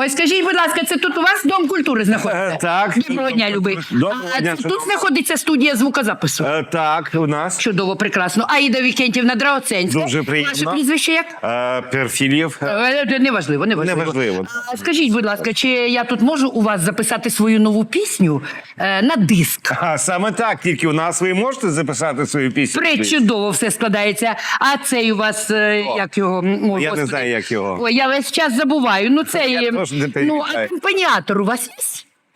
Ой, скажіть, будь ласка, це тут у вас дом культури знаходиться? Е, так. Доброго дня, любий. Доброго а дня, тут шановні. знаходиться студія звукозапису. Е, так, у нас. Чудово, прекрасно. Аїда Вікентівна Драгоценська. Дуже приємно. Ваше прізвище як? Е, Перфілів. Е, Е, Неважливо, неважливо. Неважливо. А скажіть, будь ласка, чи я тут можу у вас записати свою нову пісню е, на диск? А саме так, тільки у нас ви можете записати свою пісню. Пречудово все складається. А цей у вас е, як його? М, о, Я не Господи. знаю, як його. Ой, я весь час забуваю. Ну це Я теж не ну пам'ятаю. акомпаніатор у вас є?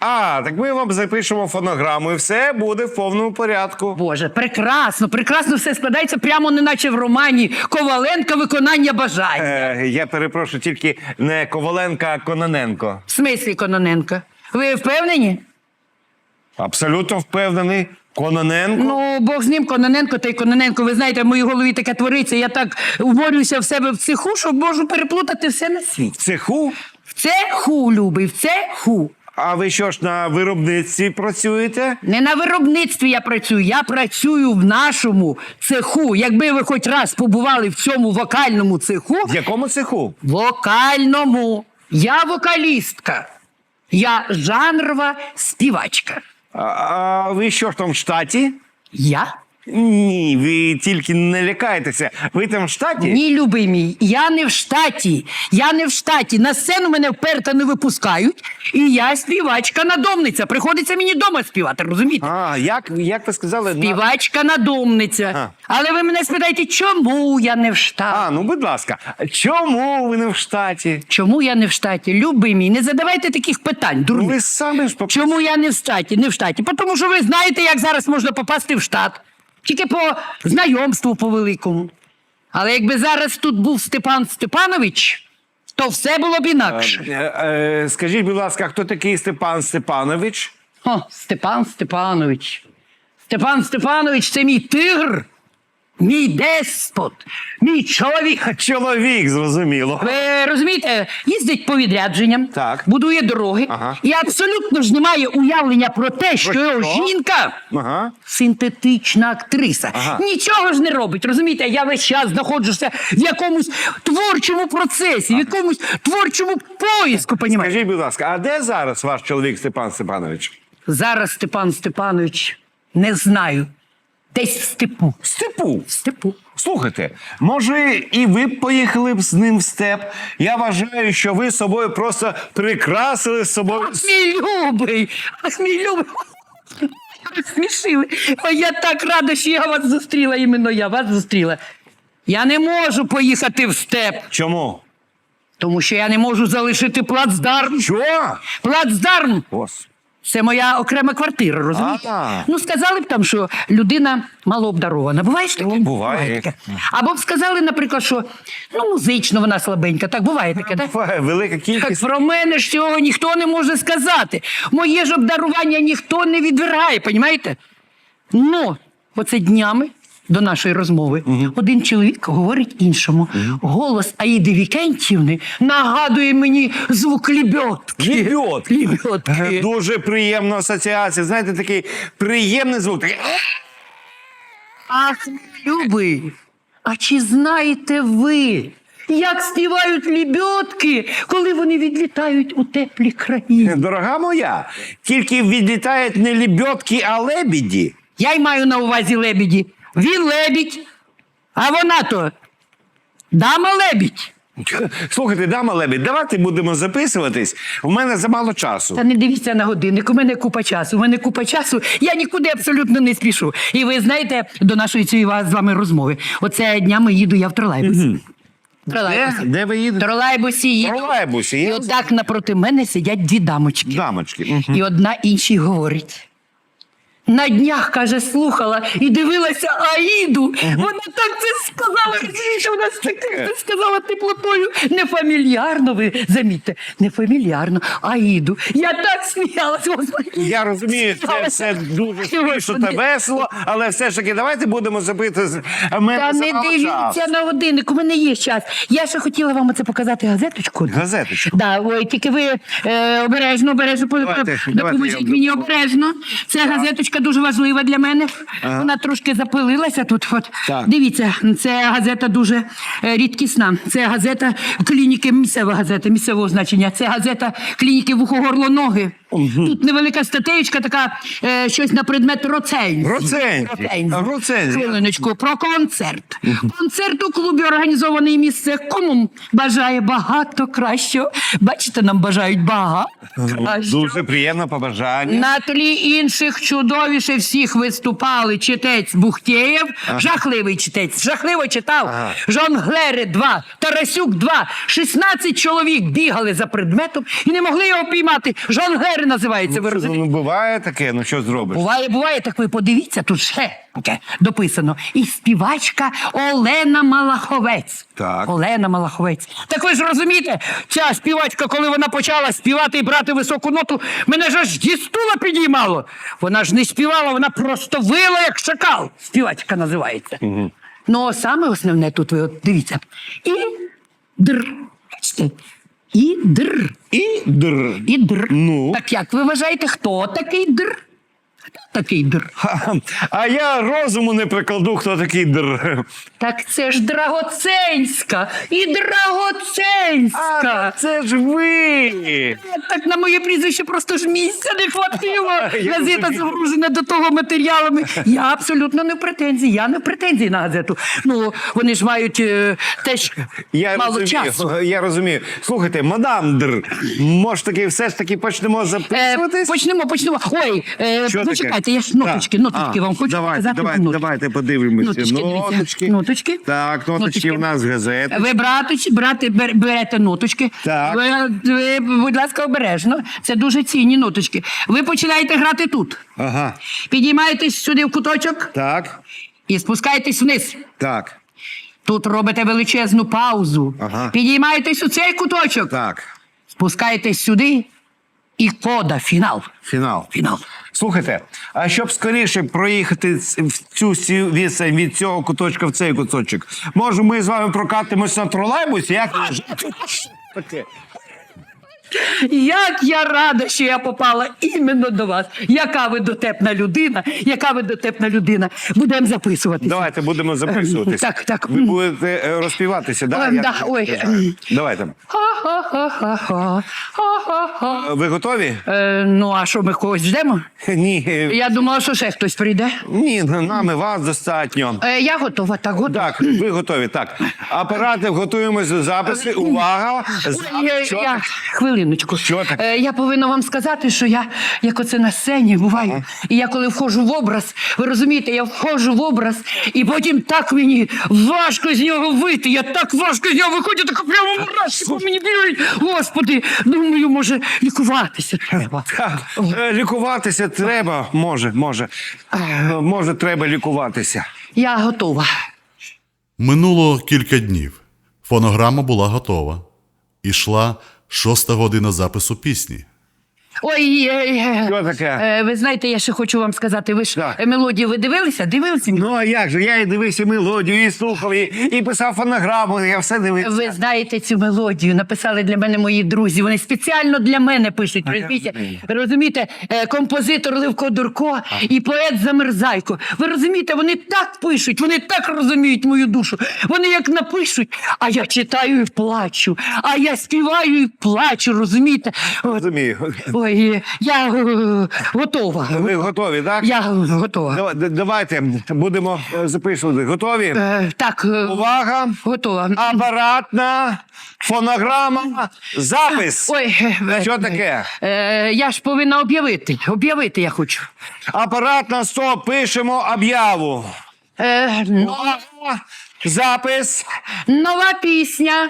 А, так ми вам запишемо фонограму, і все буде в повному порядку. Боже, прекрасно, прекрасно все складається прямо неначе в романі Коваленка виконання бажання. Е, я перепрошую, тільки не Коваленка, а Кононенко. В смислі Кононенка? Ви впевнені? Абсолютно впевнений. Кононенко. Ну, Бог з ним, Кононенко та й Кононенко. Ви знаєте, в моїй голові таке твориться. Я так вморюся в себе в цеху, що можу переплутати все на світ. В цеху. В цеху, любий, в цеху. А ви що ж на виробництві працюєте? Не на виробництві я працюю, я працюю в нашому цеху. Якби ви хоч раз побували в цьому вокальному цеху, В якому цеху? вокальному. Я вокалістка. Я жанрова співачка. А, а ви що ж там в штаті? Я? Ні, ви тільки не лякайтеся. Ви там в штаті? Ні, любий мій, я не в штаті. Я не в штаті. На сцену мене вперто не випускають, і я співачка надомниця. Приходиться мені вдома співати, розумієте? А, як, як ви сказали? на- Співачка надомниця. А. Але ви мене спитаєте, чому я не в штаті? А, ну будь ласка, чому ви не в штаті? Чому я не в штаті? Любий мій, не задавайте таких питань, Ну, дурні. ви самі ж поп- Чому я не в штаті? Не в штаті. Тому що ви знаєте, як зараз можна попасти в штат. Тільки по знайомству по великому. Але якби зараз тут був Степан Степанович, то все було б інакше. Е, е, Скажіть, будь ласка, хто такий Степан Степанович? О, Степан Степанович. Степан Степанович це мій тигр, мій деспот, мій чоловік. Чоловік, зрозуміло. Ви розумієте, їздить по відрядженням, Так. будує дороги Ага. і абсолютно ж немає уявлення про те, що Про його що? жінка Ага. синтетична актриса. Ага. Нічого ж не робить. Розумієте, я весь час знаходжуся в якомусь творчому процесі, в якомусь творчому поїзку. Скажіть, будь ласка, а де зараз ваш чоловік Степан Степанович? Зараз Степан Степанович не знаю. Десь в степу. В степу. В степу. Слухайте, може, і ви б поїхали б з ним в степ? Я вважаю, що ви собою просто прикрасили з собою. Ах, мій любий! Ах, мій любий! Розсмішили. Ой, Я так рада, що я вас зустріла, іменно я вас зустріла. Я не можу поїхати в степ, Чому? тому що я не можу залишити плацдарм. Що? Плацдарм! Ос. Це моя окрема квартира, розумієте? Ну, сказали б там, що людина малообдарована. Буває ж таке? Ну, буває. таке. Або б сказали, наприклад, що ну, музично вона слабенька. Так буває таке, так? Буває Велика Так кількість. про мене ж цього ніхто не може сказати. Моє ж обдарування ніхто не відвергає, понімаєте? Ну, оце днями до нашої розмови один чоловік говорить іншому. Голос Аїди Вікентівни нагадує мені звук лібьотки. Лебедки. Лібьотки. Дуже приємна асоціація. Знаєте, такий приємний звук. Такий... Ах, любий, а чи знаєте ви, як співають лібьотки, коли вони відлітають у теплі країни? Дорога моя, тільки відлітають не лебедки, а лебіді. Я й маю на увазі лебіді. Він лебідь, а вона то дама лебідь. Слухайте, дама лебідь, давайте будемо записуватись. У мене замало часу. Та не дивіться на годинник, у мене купа часу. У мене купа часу, я нікуди абсолютно не спішу. І ви знаєте, до нашої цієї ва- з вами розмови. Оце днями їду я в тролейбусі. Де, Тролейбусі. де ви їдете? тролейбусі їду. тролейбусі. І Я... отак напроти мене сидять дві дамочки. Дамочки. Мгм. І одна іншій говорить. На днях, каже, слухала і дивилася Аїду. Вона так це сказала, розумієте, вона з таким це сказала теплотою. Нефамільярно, ви замітьте, нефамільярно, Аїду. Я так сміялася. Господи. Я розумію, це все дуже смішно та весело, але все ж таки давайте будемо запити. з- а в мене Та не замало дивіться часу. на годинник, у мене є час. Я ще хотіла вам це показати газеточку. Газеточку? Да, ой, тільки ви е, обережно, обережно, по- Давайте, по- давайте допоможіть мені обережно. Це газеточка табличка дуже важлива для мене. Вона трошки запилилася тут. От. Так. Дивіться, це газета дуже е, рідкісна. Це газета клініки, місцева газета, місцевого значення. Це газета клініки вухо-горло-ноги. Тут невелика статейка, така е, щось на предмет роцензії. Роцензії. Роцензії. Роцензії. Хвилиночку, про концерт. Концерт у клубі організований місце. Кому бажає багато кращого. Бачите, нам бажають багато кращого. Дуже приємне побажання. На тлі інших чудовіше всіх виступали читець Бухтєєв, жахливий читець, жахливо читав. Ага. Жонглери два, Тарасюк два, 16 чоловік бігали за предметом і не могли його піймати. Жонглери називається, ви розумієте? Ну, буває таке, ну що зробиш? Буває, буває, так ви подивіться, тут ще таке дописано. І співачка Олена Малаховець. Так. Олена Малаховець. Так ви ж розумієте, ця співачка, коли вона почала співати і брати високу ноту, мене ж аж зі стула підіймало. Вона ж не співала, вона просто вила, як шакал. Співачка називається. Ну, саме основне тут ви от дивіться. І др. І др. І др. І др. Ну? Так як ви вважаєте, хто такий др? Такий др? А я розуму не прикладу, хто такий др. Так це ж Драгоценська і Драгоценська. це ж ви. Так на моє прізвище просто ж місця не хватило. Я Газета розумію. загружена до того матеріалами. Я абсолютно не в претензії. Я не в претензії на газету. Ну, вони ж мають е, теж Я мало розумію, часу. я розумію. Слухайте, мадам Др, може таки все ж таки почнемо Е, записуватись? почнемо, почнемо. Ой, е, Що таке? Почекайте, я ж ноточки, Так. ноточки А, вам хочу давайте, показати. Давайте, Ноточки. давайте подивимося. Ноточки. Ноточки. Ноточки. Так, ноточки, в нас газети. Ви брати, бер- берете ноточки. Так. Ви, ви, будь ласка, обережно. Це дуже цінні ноточки. Ви починаєте грати тут. Ага. Підіймаєтесь сюди в куточок Так, і спускаєтесь вниз. так, Тут робите величезну паузу. Ага. Підіймаєтесь у цей куточок, так. спускаєтесь сюди і кода, фінал. Фінал. Фінал. Слухайте, а щоб скоріше проїхати в цю відстань від цього куточка в цей куточок, може ми з вами прокатимось на тролейбусі? Як? Таке. Як я рада, що я попала іменно до вас. Яка ви дотепна людина, яка ви дотепна людина. Будемо записуватися. Давайте будемо записуватися. Так, так. Ви будете е, розпіватися, да? Ой, Я- да, ой. Давайте. Ха-ха-ха-ха. Ха-ха-ха. Ви готові? Е, ну, а що ми когось ждемо? Ні. е, Я думала, що ще хтось прийде. Ні, нам і вас достатньо. Е, я готова, так готова. Так, ви готові. Так. Апарати готуємося до запису. Увага! Ой, я, я, хвилиночку. Що таке? Е, я повинна вам сказати, що я, як оце на сцені буваю, і я коли входжу в образ, ви розумієте, я входжу в образ, і потім так мені важко з нього вийти. Я так важко з нього виходжу, так прямо мурашки мені бігають. Господи, думаю, може, лікуватися треба. Так, е, Лікуватися треба. Може, може. Е, Може, треба лікуватися. Я готова. Минуло кілька днів. Фонограма була готова. Ішла шоста година запису пісні. Ой, е, е, Що таке? е, ви знаєте, я ще хочу вам сказати, ви ж Так. е, мелодію ви дивилися? Дивилися? Ну а як же? Я і дивився мелодію, і слухав, і, і писав фонограму, я все дивився. Ви знаєте цю мелодію, написали для мене мої друзі. Вони спеціально для мене пишуть. Розумієте, ви розумієте, Е, композитор Левко Дурко і поет Замерзайко. Ви розумієте, вони так пишуть, вони так розуміють мою душу. Вони як напишуть, а я читаю і плачу, а я співаю і плачу. Розумієте? От, Розумію. Ой, я е, готова. Ви готові, так? Я готова. Д- Давайте будемо е, записувати. Готові? Е, так, е, Увага! готова. Апаратна фонограма, запис. Ой, е, Що таке? Е, я ж повинна об'явити. Об'явити я хочу. Апаратна стоп, пишемо об'яву. Е, ну, Увага! Запис. нова пісня.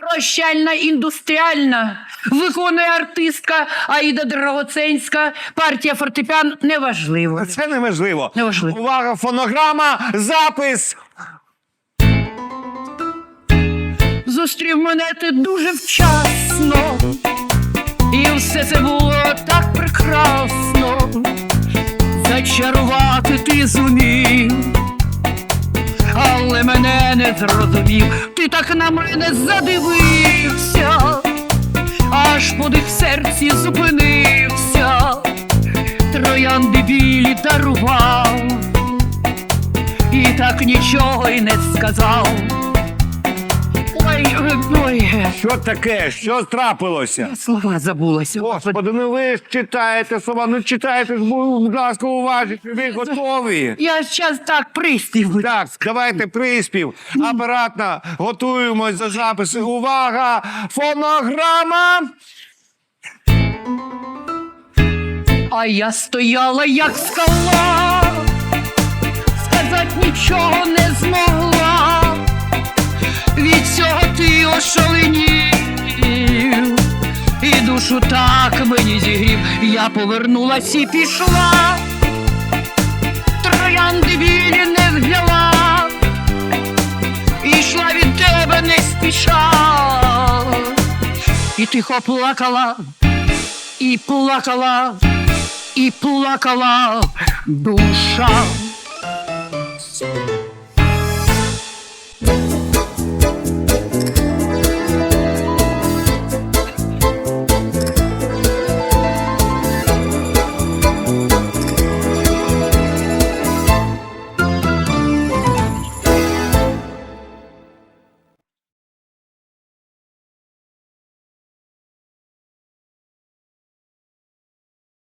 Прощальна індустріальна. Виконує артистка Аїда Драгоценська. Партія фортепіан неважливо. Це неважливо. Неважливо. Увага, фонограма, запис. Зустрів мене ти дуже вчасно. І все це було так прекрасно. Зачарувати ти зумів. Але мене не зрозумів, ти так на мене задивився, аж подих в серці зупинився. троянди білі дарував, і так нічого й не сказав. Ой, ой, Що таке? Що трапилося? слова забулася. Господи, ну ви ж читаєте слова, ну читайте ж, будь ласка, уважіть, ви готові. Я зараз так приспів. Так, давайте приспів. Апаратно готуємось до запису. Увага! Фонограма! А я стояла, як скала, сказать нічого не змогла. Від цього ти ошаленів, і душу так мені зігрів. Я повернулась і пішла, троянди білі не взяла, і йшла від тебе не спіша, і тихо плакала, і плакала і плакала душа.